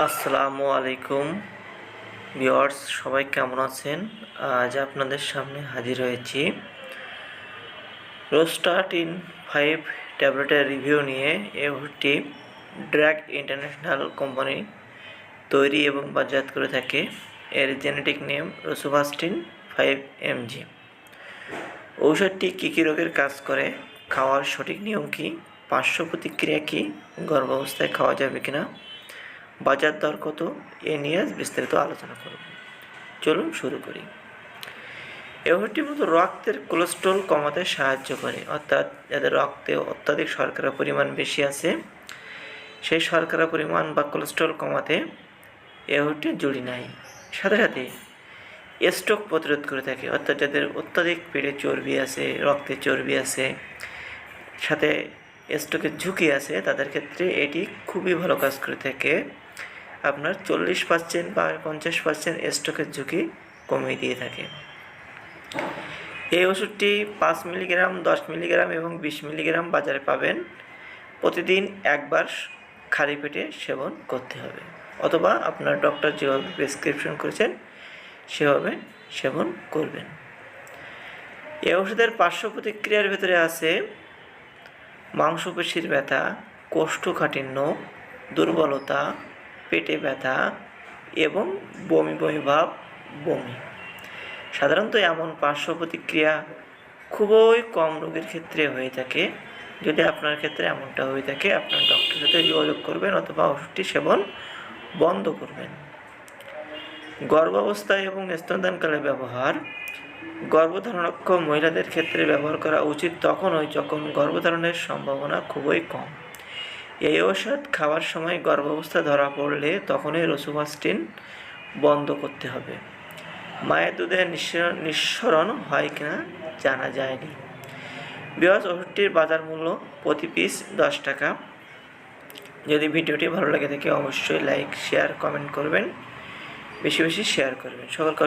আসসালামু আলাইকুম। ভিওয়ার্স সবাই কেমন আছেন? আজ আপনাদের সামনে হাজির হয়েছি। রোস্টাটিন ফাইভ ট্যাবলেটের রিভিউ নিয়ে এ ওষুধটি ড্রাগ ইন্টারন্যাশনাল কোম্পানি তৈরি এবং বাজাত করে থাকে। এর generic name rosuvastatin five mg ঔষধটি কী কী রোগের কাজ করে, খাওয়ার সঠিক নিয়ম কী, পার্শ্ব প্রতিক্রিয়া কী, গর্ভাবস্থায় খাওয়া যাবে কিনা বাজার দর কত এ নিয়ে বিস্তারিত আলোচনা করব। চলুন শুরু করি। ওষুধটি মূলত রক্তের কোলেস্ট্রল কমাতে সাহায্য করে, অর্থাৎ যাদের রক্তে অত্যাধিক শর্করা পরিমাণ বেশি আছে, সেই শর্করা পরিমাণ বা কোলেস্ট্রল কমাতে ওষুধটি জুড়ি নাই। সাথে সাথে স্ট্রোক প্রতিরোধ করে থাকে, অর্থাৎ যাদের অত্যাধিক পেটে চর্বি আছে, রক্তে চর্বি আছে, সাথে স্ট্রোকের ঝুঁকি আছে, তাদের ক্ষেত্রে এটি খুবই ভালো কাজ করে থাকে। আপনার চল্লিশ পার্সেন্ট বা পঞ্চাশ পার্সেন্ট স্ট্রোকের ঝুঁকি কমিয়ে দিয়ে থাকে। এই ওষুধটি পাঁচ মিলিগ্রাম, দশ মিলিগ্রাম এবং বিশ মিলিগ্রাম বাজারে পাবেন। প্রতিদিন একবার খালি পেটে সেবন করতে হবে অথবা আপনার ডক্টর যেভাবে প্রেসক্রিপশন করেছেন, সেভাবে সেবন করবেন। এই ওষুধের পার্শ্ব প্রতিক্রিয়ার ভেতরে আছে মাংসপেশির ব্যথা, কোষ্ঠকাঠিন্য, দুর্বলতা পেটে ব্যথা এবং বমি বমি ভাব বমি। সাধারণত এমন পার্শ্ব প্রতিক্রিয়া খুবই কম রোগীর ক্ষেত্রে হয়ে থাকে। যদি আপনার ক্ষেত্রে এমনটা হয়ে থাকে, আপনার ডক্টরের সাথে যোগাযোগ করবেন অথবা ওষুধটি সেবন বন্ধ করবেন। গর্ভাবস্থায় এবং স্তনদানকালে ব্যবহার। গর্ভধারণক্ষম মহিলাদের ক্ষেত্রে ব্যবহার করা উচিত তখনই যখন গর্ভধারণের সম্ভাবনা খুবই কম। এই ওষুধ খাওয়ার সময় গর্ভাবস্থা ধরা পড়লে তখনই রসুভাস্টিন বন্ধ করতে হবে। মায়ের দুধে নিঃসরণ হয় কিনা জানা যায়নি। বৃহৎ ওষুধটির বাজার মূল্য প্রতি পিস দশ টাকা। যদি ভিডিওটি ভালো লাগে থাকে, অবশ্যই লাইক, শেয়ার, কমেন্ট করবেন। বেশি বেশি শেয়ার করবেন। সকলকে